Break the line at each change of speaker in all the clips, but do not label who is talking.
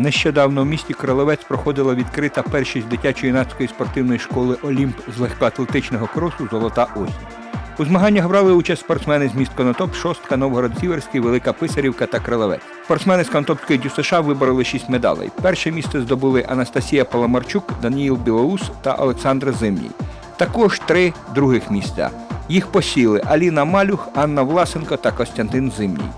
Нещодавно в місті Кроловець проходила відкрита першість дитячо-юнацької спортивної школи Олімп з легкоатлетичного кросу Золота осінь. У змаганнях брали участь спортсмени з міст Конотоп, Шостка, Новгород-Сіверський, Велика Писарівка та Кроловець. Спортсмени з Конотопської ДЮСШ вибороли шість медалей. Перше місце здобули Анастасія Паламарчук, Даніїл Білоус та Олександр Зимній. Також три других місця. Їх посіли Аліна Малюх, Анна Власенко та Костянтин Зимній.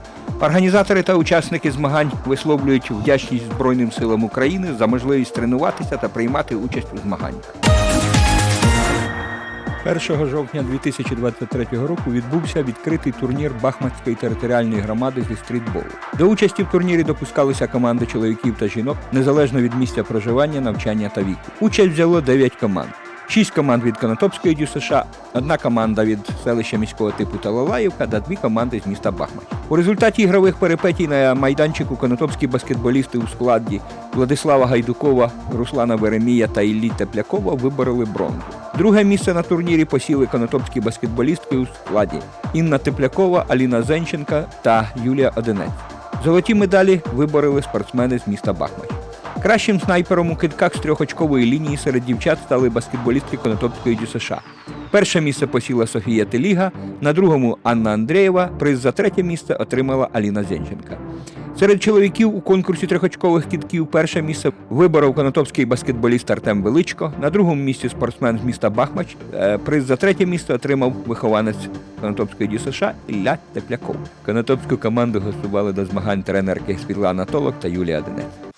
Організатори та учасники змагань висловлюють вдячність Збройним силам України за можливість тренуватися та приймати участь у змаганнях. 1 жовтня 2023 року відбувся відкритий турнір Бахматської територіальної громади зі стрітболу. До участі в турнірі допускалися команди чоловіків та жінок незалежно від місця проживання, навчання та віку. Участь взяло 9 команд. Шість команд від Конотопської ДЮСШ, одна команда від селища міського типу Талалаївка та дві команди з міста Бахмач. У результаті ігрових перипетій на майданчику конотопські баскетболісти у складі Владислава Гайдукова, Руслана Веремія та Іллі Теплякова вибороли бронзу. Друге місце на турнірі посіли конотопські баскетболістки у складі Інна Теплякова, Аліна Зенченка та Юлія Одинець. Золоті медалі вибороли спортсмени з міста Бахмач. Кращим снайпером у кидках з трьохочкової лінії серед дівчат стали баскетболістки Конотопської ДЮСШ. Перше місце посіла Софія Теліга, на другому Анна Андрієва. Приз за третє місце отримала Аліна Зенченка. Серед чоловіків у конкурсі трьохочкових кидків перше місце виборов конотопський баскетболіст Артем Величко. На другому місці спортсмен з міста Бахмач. Е, Приз за третє місце отримав вихованець Конотопської ДЮСШ Ілля Тепляков. Конотопську команду гостували до змагань тренерки Світлана Толок та Юлія Денець.